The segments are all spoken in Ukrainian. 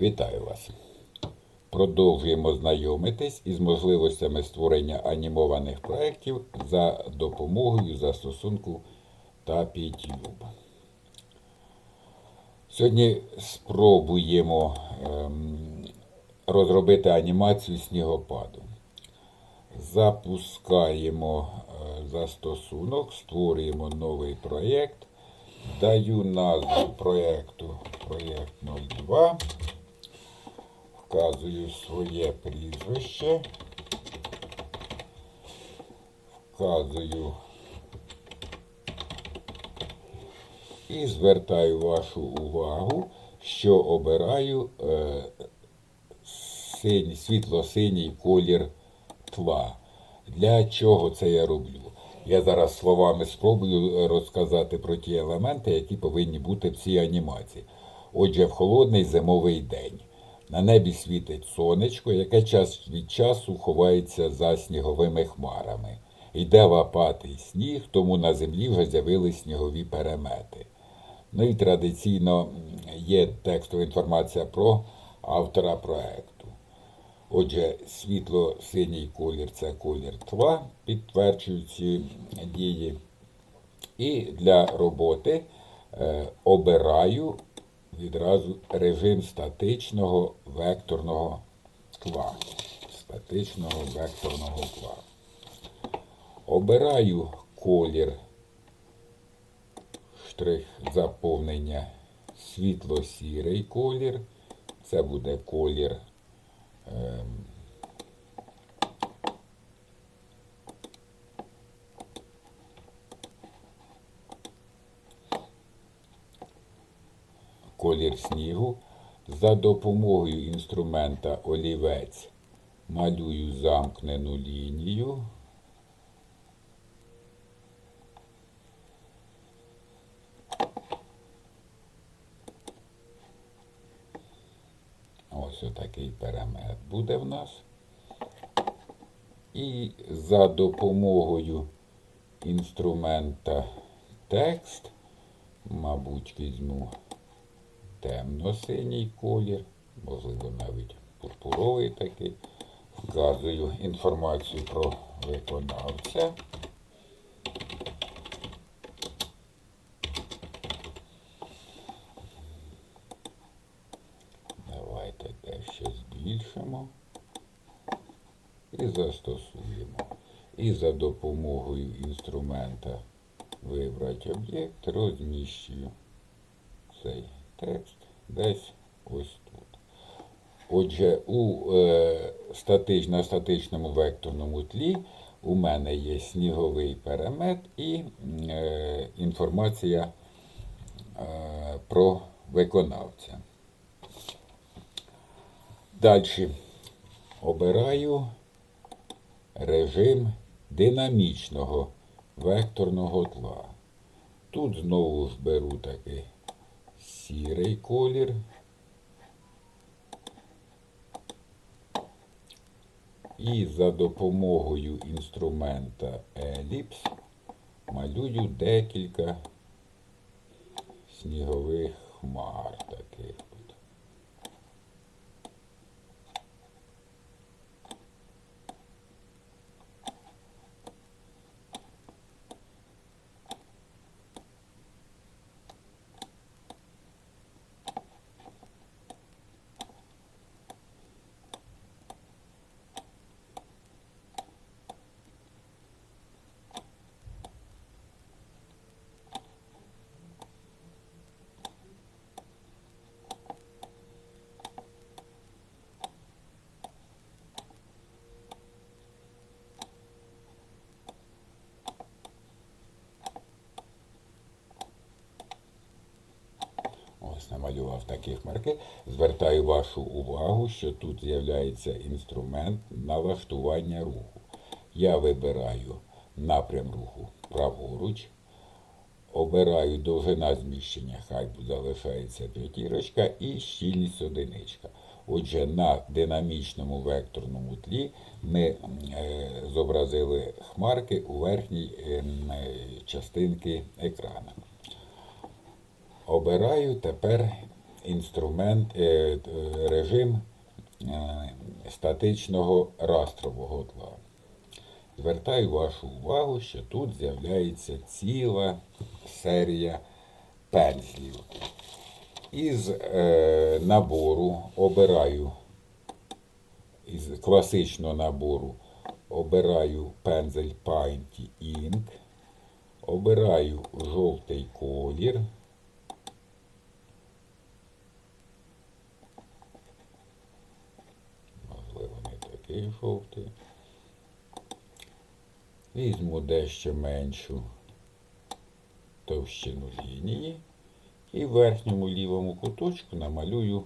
Вітаю вас! Продовжуємо знайомитись із можливостями створення анімованих проєктів за допомогою застосунку TapitTube. Сьогодні спробуємо ем, розробити анімацію снігопаду. Запускаємо е, застосунок, створюємо новий проєкт. Даю назву проєкту проєкт 02. Вказую своє прізвище. Вказую і звертаю вашу увагу, що обираю е, синій, світло-синій колір тла. Для чого це я роблю? Я зараз словами спробую розказати про ті елементи, які повинні бути в цій анімації. Отже, в холодний зимовий день. На небі світить сонечко, яке час від часу ховається за сніговими хмарами. Йде лопатий сніг, тому на землі вже з'явились снігові перемети. Ну і традиційно є текстова інформація про автора проекту. Отже, світло-синій колір це колір тла, підтверджують ці дії. І для роботи е, обираю відразу режим статичного векторного тла. Статичного векторного тла. Обираю колір штрих заповнення світло-сірий колір. Це буде колір. ем, колір снігу. За допомогою інструмента олівець малюю замкнену лінію. Ось отакий перемет буде в нас. І за допомогою інструмента текст, мабуть, візьму темно-синій колір, можливо, навіть пурпуровий такий. Вказую інформацію про виконавця. Давайте дещо збільшимо і застосуємо. І за допомогою інструмента вибрати об'єкт, розміщую текст десь ось тут. Отже, у е, статич, на статичному векторному тлі у мене є сніговий перемет і е, інформація е, про виконавця. Далі обираю режим динамічного векторного тла. Тут знову ж беру такий сірий колір. І за допомогою інструмента еліпс малюю декілька снігових хмар таких. Намалював такі хмарки. Звертаю вашу увагу, що тут з'являється інструмент налаштування руху. Я вибираю напрям руху праворуч, обираю довжина зміщення, хай залишається п'ятірочка і щільність одиничка. Отже, на динамічному векторному тлі ми е, зобразили хмарки у верхній е, частинці екрану. Обираю тепер інструмент, е, режим е, статичного растрового тла. Звертаю вашу увагу, що тут з'являється ціла серія пензлів. Із е, набору обираю, із класичного набору обираю пензель Painty Ink, обираю жовтий колір. Можливо, такий жовтий. Візьму дещо меншу товщину лінії і в верхньому лівому куточку намалюю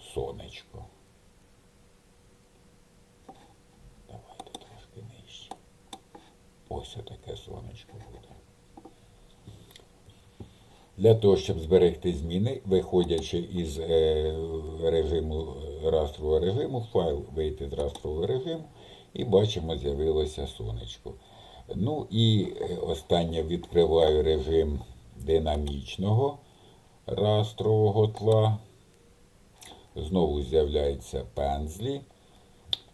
сонечко. Давайте трошки нижче. Ось отаке сонечко буде. Для того, щоб зберегти зміни, виходячи із е, режиму растрового режиму, файл вийти з растрового режиму, і бачимо, з'явилося сонечко. Ну і е, останнє відкриваю режим динамічного растрового тла. Знову з'являються пензлі.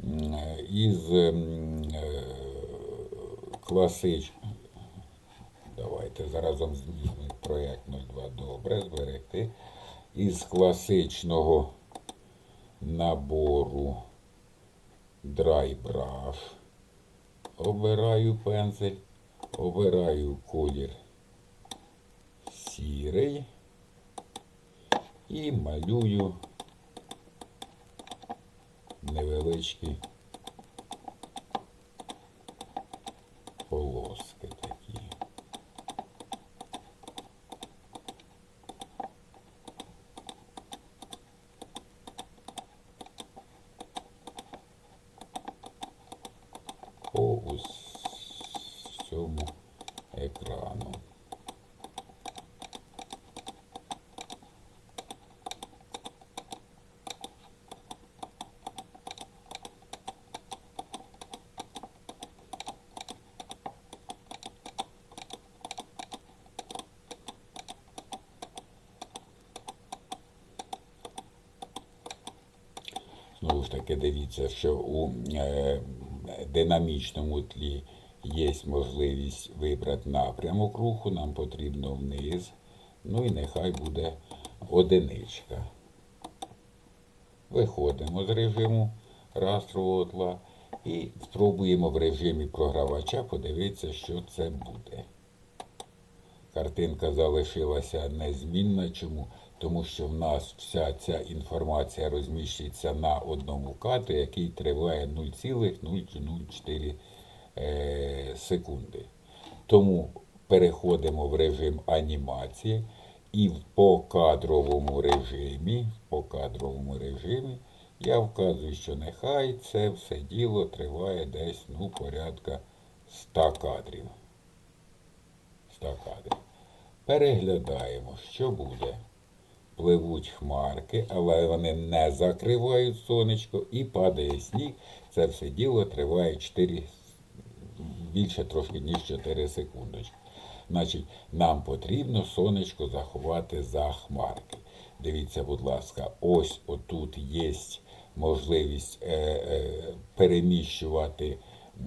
Е, Із м, е, класич... Давайте заразом змінимо проєкт 02 добре зберегти. Із класичного набору Dry обираю пензель, обираю колір сірий і малюю невеличкі полоски усьому екрану. Знову ж таки, дивіться, що у е, динамічному тлі є можливість вибрати напрямок руху, нам потрібно вниз. Ну і нехай буде одиничка. Виходимо з режиму растрового тла і спробуємо в режимі програвача подивитися, що це буде. Картинка залишилася незмінна. Чому? Тому що в нас вся ця інформація розміщується на одному кадрі, який триває 0,004 е, секунди. Тому переходимо в режим анімації і в покадровому режимі, покадровому режимі я вказую, що нехай це все діло триває десь ну, порядка 100 кадрів. 100 кадрів. Переглядаємо, що буде. Пливуть хмарки, але вони не закривають сонечко і падає сніг. Це все діло триває 4, більше трошки, ніж 4 секундочки. Значить, нам потрібно сонечко заховати за хмарки. Дивіться, будь ласка, ось отут є можливість е, е, переміщувати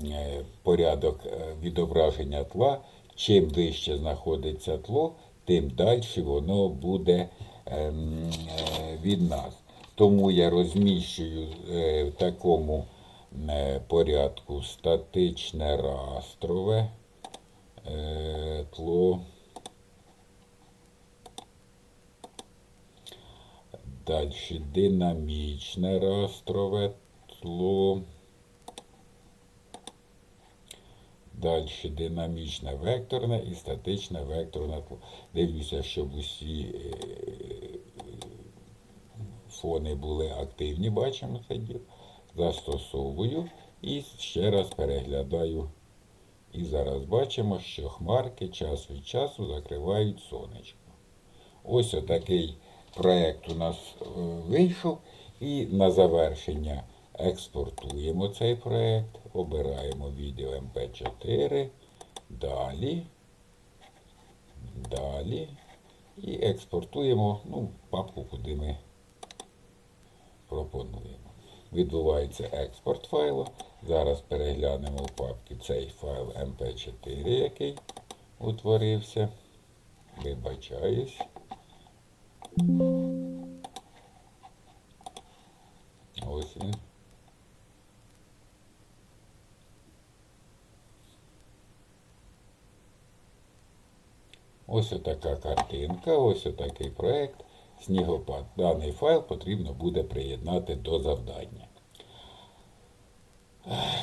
е, порядок е, відображення тла. Чим вище знаходиться тло, тим далі воно буде від нас. Тому я розміщую е, в такому е, порядку статичне растрове е, тло. Далі динамічне растрове тло. Далі динамічне векторне і статичне векторне тло. Дивлюся, щоб усі е, фони були активні, бачимо це. Застосовую і ще раз переглядаю. І зараз бачимо, що хмарки час від часу закривають сонечко. Ось отакий проєкт у нас е, вийшов. І на завершення експортуємо цей проєкт, обираємо відео MP4, далі, далі. і експортуємо ну, папку, куди ми пропонуємо. Відбувається експорт файлу. Зараз переглянемо в папці цей файл MP4, який утворився. Вибачаюсь. Ось він. Ось отака картинка, ось отакий проект. Снігопад. Даний файл потрібно буде приєднати до завдання.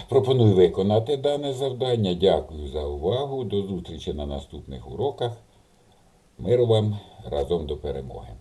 Пропоную виконати дане завдання. Дякую за увагу. До зустрічі на наступних уроках. Миру вам разом до перемоги.